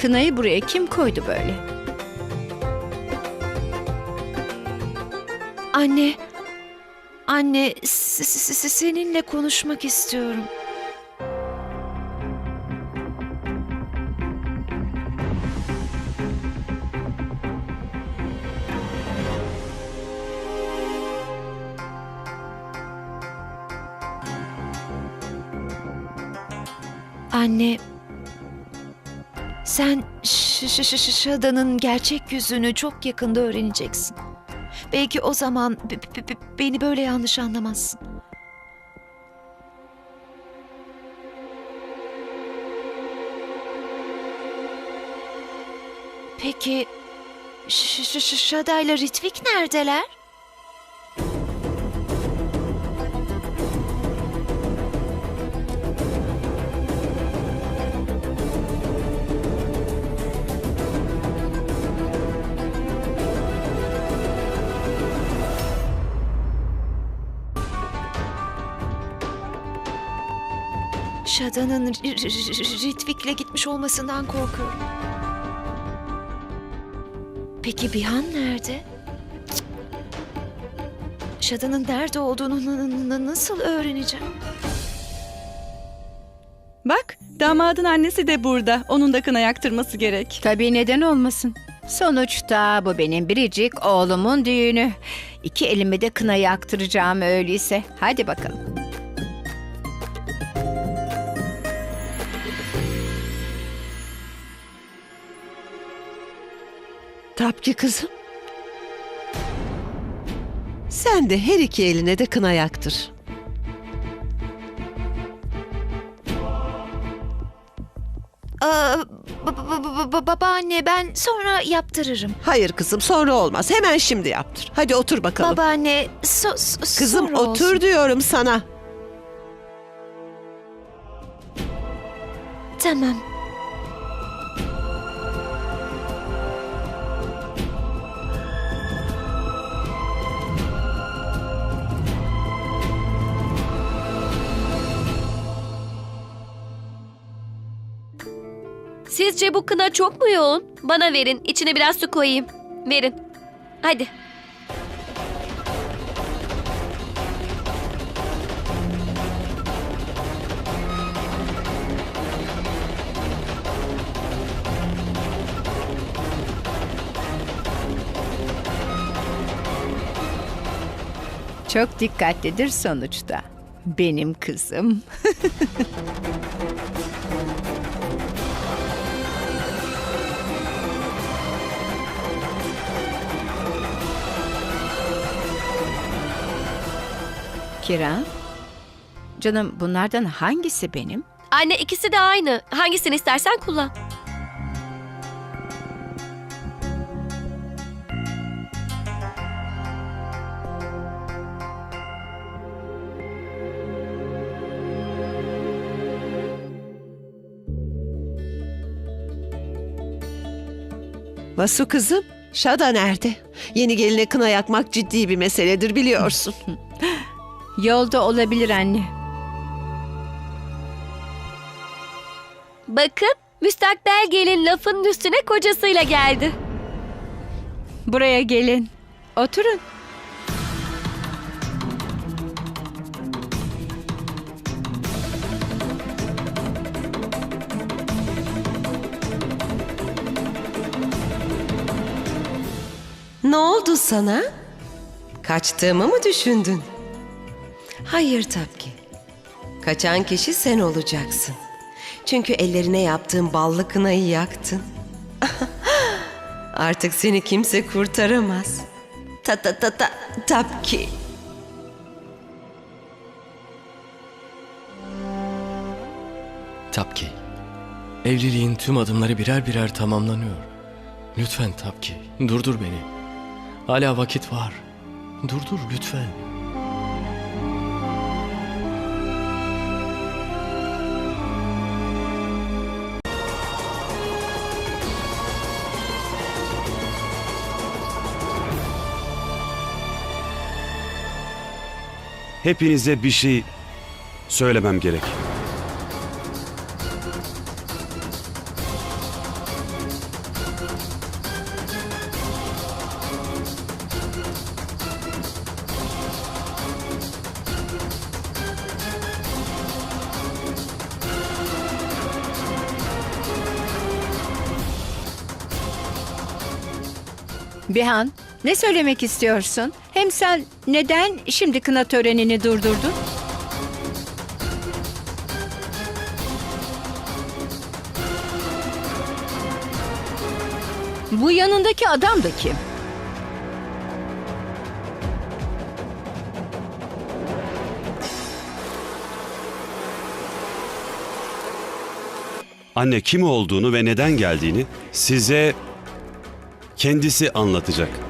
Kınayı buraya kim koydu böyle? Anne, anne seninle konuşmak istiyorum. Anne, sen Şada'nın gerçek yüzünü çok yakında öğreneceksin. Belki o zaman beni böyle yanlış anlamazsın. Peki Şada Ritvik neredeler? Şada'nın Ritvik'le gitmiş olmasından korkuyorum. Peki Bihan nerede? Şada'nın nerede olduğunu nasıl öğreneceğim? Bak damadın annesi de burada. Onun da kına yaktırması gerek. Tabii neden olmasın? Sonuçta bu benim biricik oğlumun düğünü. İki elimi de kına yaktıracağım öyleyse. Hadi bakalım. Tapki kızım. Sen de her iki eline de kına yaktır. Aa, ba- ba- ba- ba- babaanne ben sonra yaptırırım. Hayır kızım sonra olmaz. Hemen şimdi yaptır. Hadi otur bakalım. Babaanne so- so- kızım sonra otur olsun. diyorum sana. Tamam. Sizce bu kına çok mu yoğun? Bana verin. içine biraz su koyayım. Verin. Hadi. Çok dikkatlidir sonuçta. Benim kızım. Kiran, canım bunlardan hangisi benim? Anne ikisi de aynı. Hangisini istersen kullan. Vasu kızım. Şada nerede? Yeni geline kına yakmak ciddi bir meseledir biliyorsun. Yolda olabilir anne. Bakın müstakbel gelin lafın üstüne kocasıyla geldi. Buraya gelin. Oturun. Ne oldu sana? Kaçtığımı mı düşündün? Hayır Tapki. Kaçan kişi sen olacaksın. Çünkü ellerine yaptığın ballı kınayı yaktın. Artık seni kimse kurtaramaz. Ta ta ta ta Tapki. Tapki. Evliliğin tüm adımları birer birer tamamlanıyor. Lütfen Tapki, durdur beni. Hala vakit var. Durdur lütfen. hepinize bir şey söylemem gerek. Bihan, ne söylemek istiyorsun? Hem sen neden şimdi kına törenini durdurdun? Bu yanındaki adam da kim? Anne kim olduğunu ve neden geldiğini size kendisi anlatacak.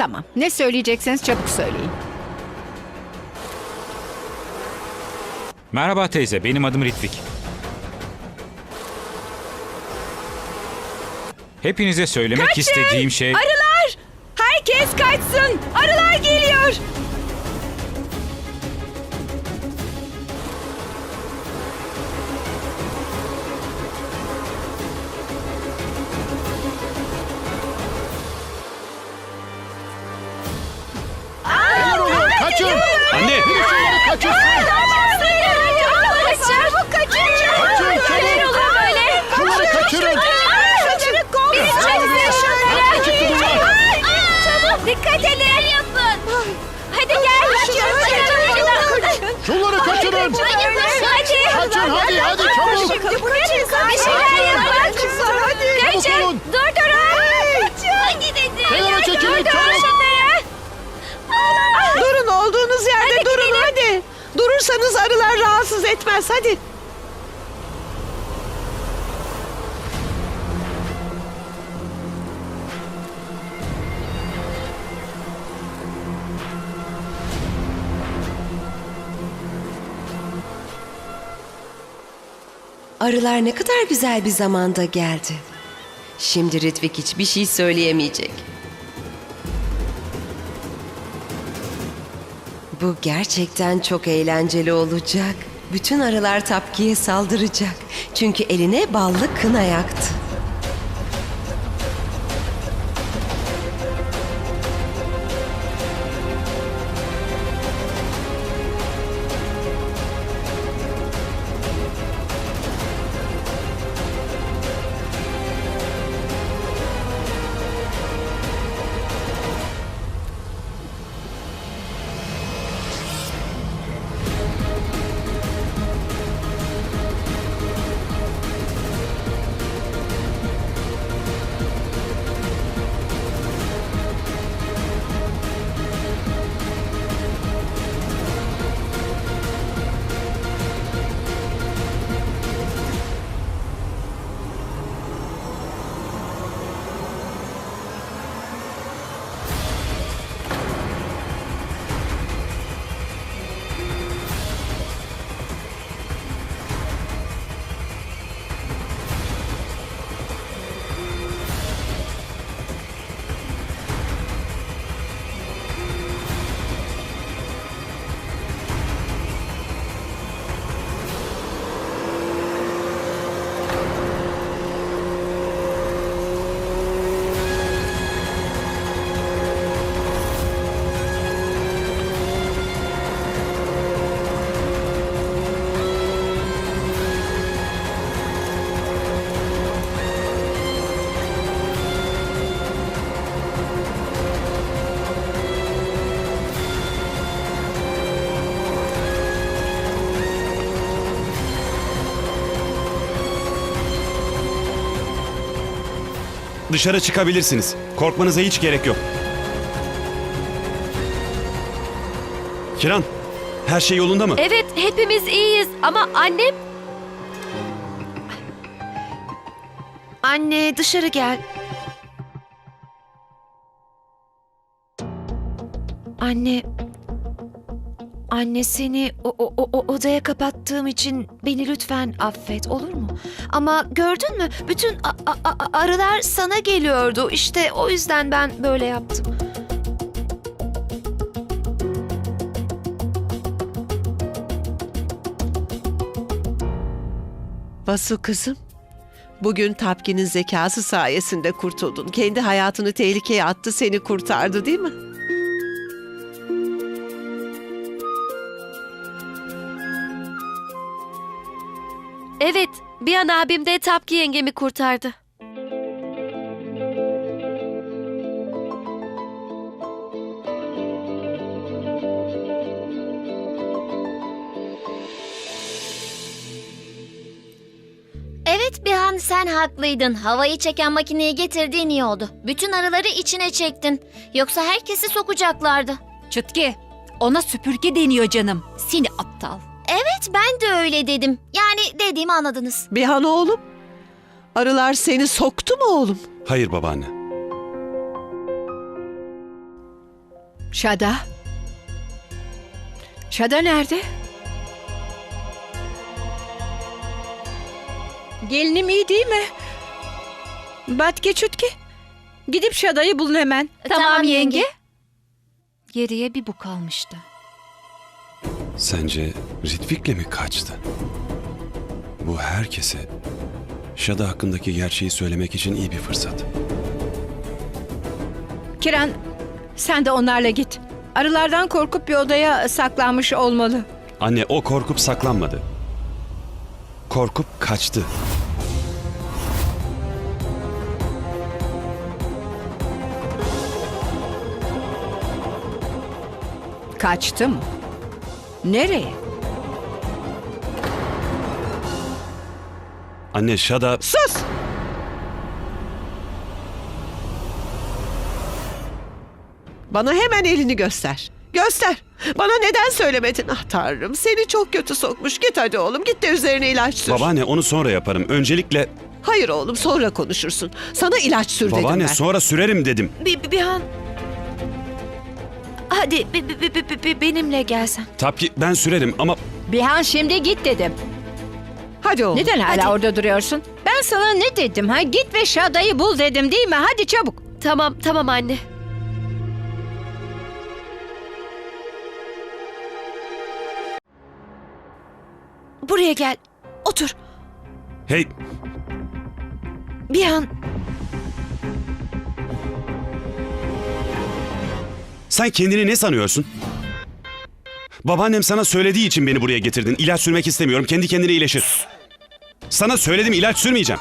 Tamam, ne söyleyecekseniz çabuk söyleyin. Merhaba teyze, benim adım Ritvik. Hepinize söylemek istediğim şey... Arılar! Herkes kaçsın! Arılar geliyor! Bir şeyler yapın. Kaçın. olun! Dur durun. Kaçın. Gidin. Kenara çekilin, Dur dur çabuk. Durun olduğunuz yerde Hadi durun gidelim. hadi. Durursanız arılar rahatsız etmez hadi. Arılar ne kadar güzel bir zamanda geldi. Şimdi Ritvik hiçbir şey söyleyemeyecek. Bu gerçekten çok eğlenceli olacak. Bütün arılar Tapki'ye saldıracak. Çünkü eline ballı kına yaktı. Dışarı çıkabilirsiniz. Korkmanıza hiç gerek yok. Kiran, her şey yolunda mı? Evet hepimiz iyiyiz ama annem Anne dışarı gel. Anne. Anne seni o, o- o- odaya kapattığım için beni lütfen affet olur mu? Ama gördün mü bütün arılar sana geliyordu. İşte o yüzden ben böyle yaptım. Vasu kızım. Bugün Tapki'nin zekası sayesinde kurtuldun. Kendi hayatını tehlikeye attı, seni kurtardı değil mi? Evet, bir an abim de Tapki yengemi kurtardı. Evet Bihan sen haklıydın. Havayı çeken makineyi getirdiğin iyi oldu. Bütün arıları içine çektin. Yoksa herkesi sokacaklardı. Çıtki, ona süpürge deniyor canım. Seni aptal. Evet ben de öyle dedim. Yani dediğimi anladınız. Bihan oğlum. Arılar seni soktu mu oğlum? Hayır babaanne. Şada. Şada nerede? Gelinim iyi değil mi? Batke çütke. Gidip Şada'yı bulun hemen. Tamam yenge. Geriye bir bu kalmıştı. Sence Ritvik'le mi kaçtı? Bu herkese Şada hakkındaki gerçeği söylemek için iyi bir fırsat. Kiran sen de onlarla git. Arılardan korkup bir odaya saklanmış olmalı. Anne o korkup saklanmadı. Korkup kaçtı. Kaçtı mı? Nereye? Anne Şada Sus! Bana hemen elini göster. Göster. Bana neden söylemedin? Ah tanrım seni çok kötü sokmuş. Git hadi oğlum git de üzerine ilaç sür. babaanne onu sonra yaparım. Öncelikle Hayır oğlum sonra konuşursun. Sana ilaç sür dedim babaanne ben. sonra sürerim dedim. Bir, bir, bir an... Hadi bi- bi- bi- bi- bi- benimle gelsen. Tabii ben sürerim ama Bihan şimdi git dedim. Hadi oğlum. Neden hala hadi. orada duruyorsun? Ben sana ne dedim ha? Git ve Şada'yı bul dedim değil mi? Hadi çabuk. Tamam, tamam anne. Buraya gel. Otur. hey Bir an sen kendini ne sanıyorsun? Babaannem sana söylediği için beni buraya getirdin. İlaç sürmek istemiyorum. Kendi kendine iyileşir. Sana söyledim ilaç sürmeyeceğim.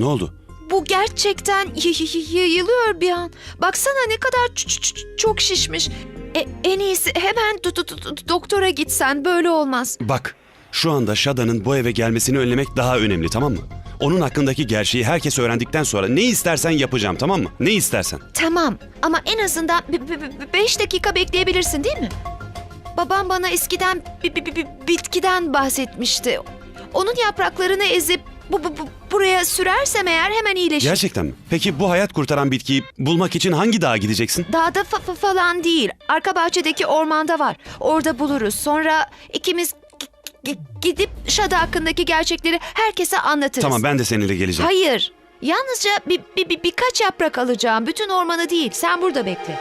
Ne oldu? bu gerçekten yayılıyor bir an. Baksana ne kadar çok şişmiş. E, en iyisi hemen do- do- do- doktora gitsen böyle olmaz. Bak, şu anda Shada'nın bu eve gelmesini önlemek daha önemli tamam mı? Onun hakkındaki gerçeği herkes öğrendikten sonra ne istersen yapacağım tamam mı? Ne istersen. Tamam ama en azından 5 dakika bekleyebilirsin değil mi? Babam bana eskiden bitkiden bahsetmişti. Onun yapraklarını ezip bu, bu- bu- buraya sürersem eğer hemen iyileşir. Gerçekten mi? Peki bu hayat kurtaran bitkiyi bulmak için hangi dağa gideceksin? Dağda fa- fa- falan değil. Arka bahçedeki ormanda var. Orada buluruz. Sonra ikimiz g- g- gidip Şada hakkındaki gerçekleri herkese anlatırız. Tamam ben de seninle geleceğim. Hayır. Yalnızca bir, bir- bir- birkaç yaprak alacağım. Bütün ormanı değil. Sen burada bekle.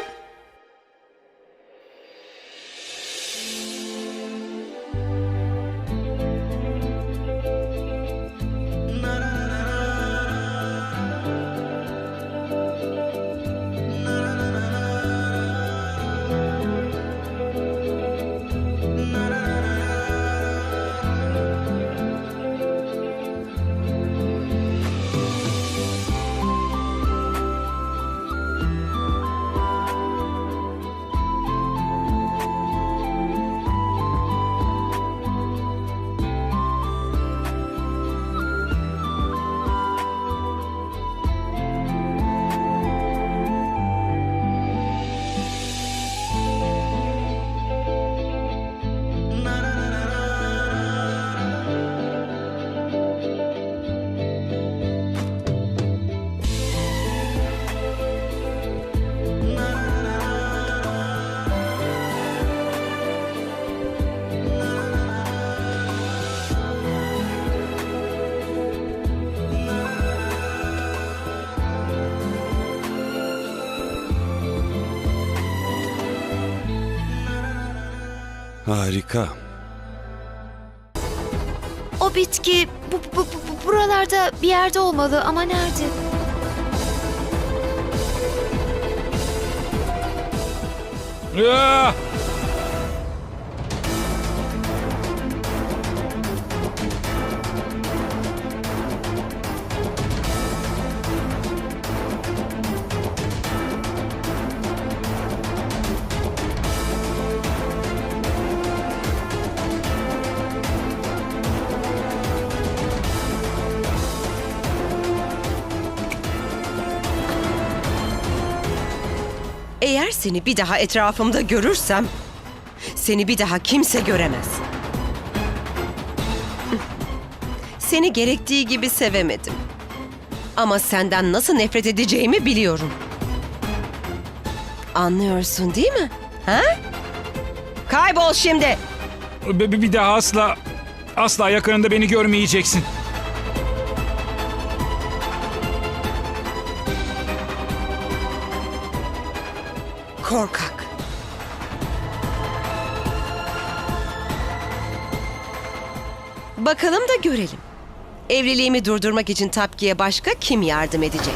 Harika. O bitki bu, bu, bu- bu- buralarda bir yerde olmalı ama nerede? Ah! Seni bir daha etrafımda görürsem seni bir daha kimse göremez. Seni gerektiği gibi sevemedim. Ama senden nasıl nefret edeceğimi biliyorum. Anlıyorsun değil mi? Ha? Kaybol şimdi. Bir, daha asla asla yakınında beni görmeyeceksin. Korkak. Bakalım da görelim. Evliliğimi durdurmak için Tapki'ye başka kim yardım edecek?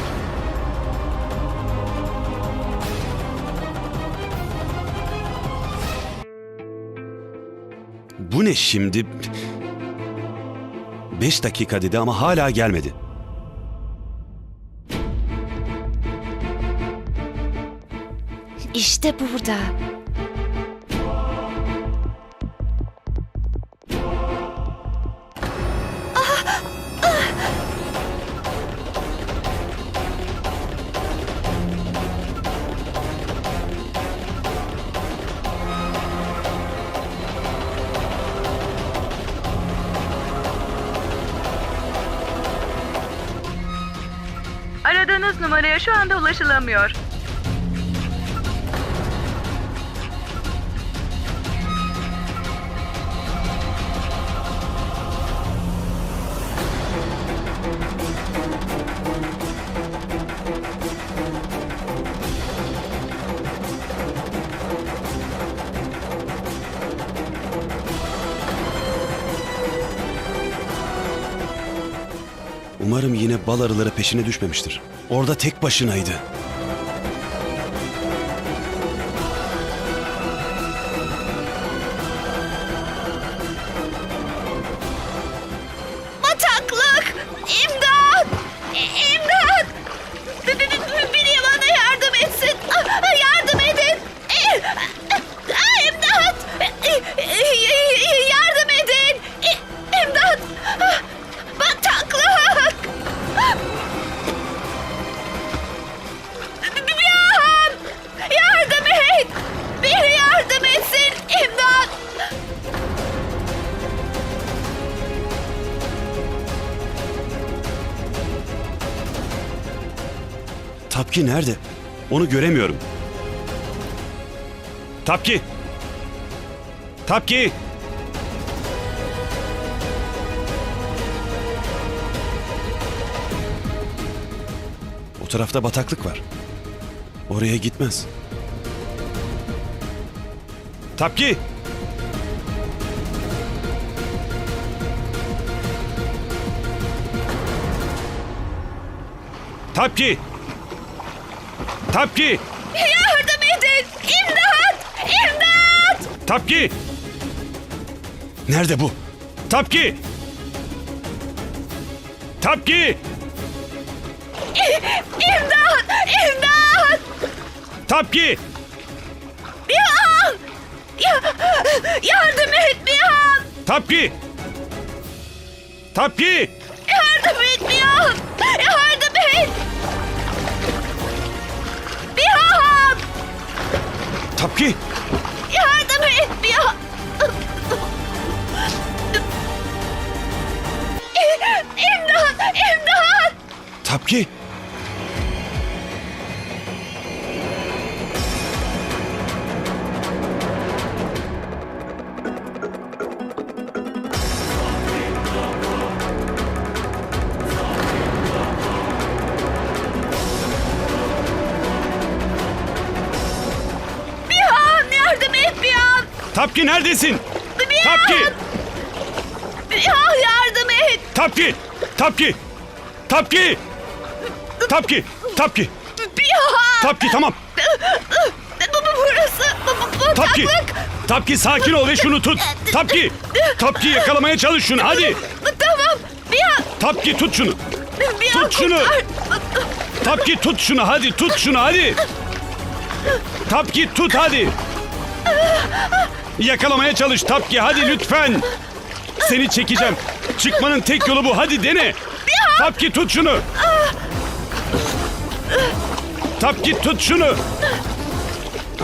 Bu ne şimdi? Beş dakika dedi ama hala gelmedi. İşte burada. Aradığınız numaraya şu anda ulaşılamıyor. Umarım yine bal arıları peşine düşmemiştir. Orada tek başınaydı. Onu göremiyorum. Tapki! Tapki! O tarafta bataklık var. Oraya gitmez. Tapki! Tapki! Tapki! Yardım edin! İmdat! İmdat! Tapki! Nerede bu? Tapki! Tapki! İmdat! İmdat! Tapki! Bihan! Ya, yardım et Bihan! Tapki! Tapki! Yardım et Bihan! Yardım Tapki! Yardım et Bihan! İmdat! İmdat! Tapki! Bihan! Yardım et Bihan! Tapki neredesin? Tapki! Bihan yardım et. Tapki! Tapki! Tapki! Tapki! Tapki! Bihan. Tapki tamam. Burası bu, Tapki! Tapki sakin ol ve şunu tut. Tapki! Tapki yakalamaya çalış şunu hadi. Tamam. Bihan. Tapki tut şunu. Bihan Tut şunu. Tapki tut şunu hadi tut şunu hadi. Tapki tut hadi. Yakalamaya çalış Tapki hadi lütfen. Seni çekeceğim. Çıkmanın tek yolu bu hadi dene. Tapki tut şunu. Tapki tut şunu.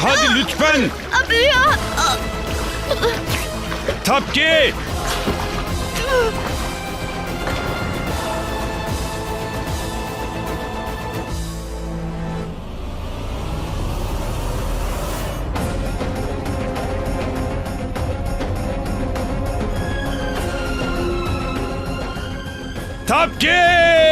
Hadi lütfen. Bihan. Tapki. Tapki!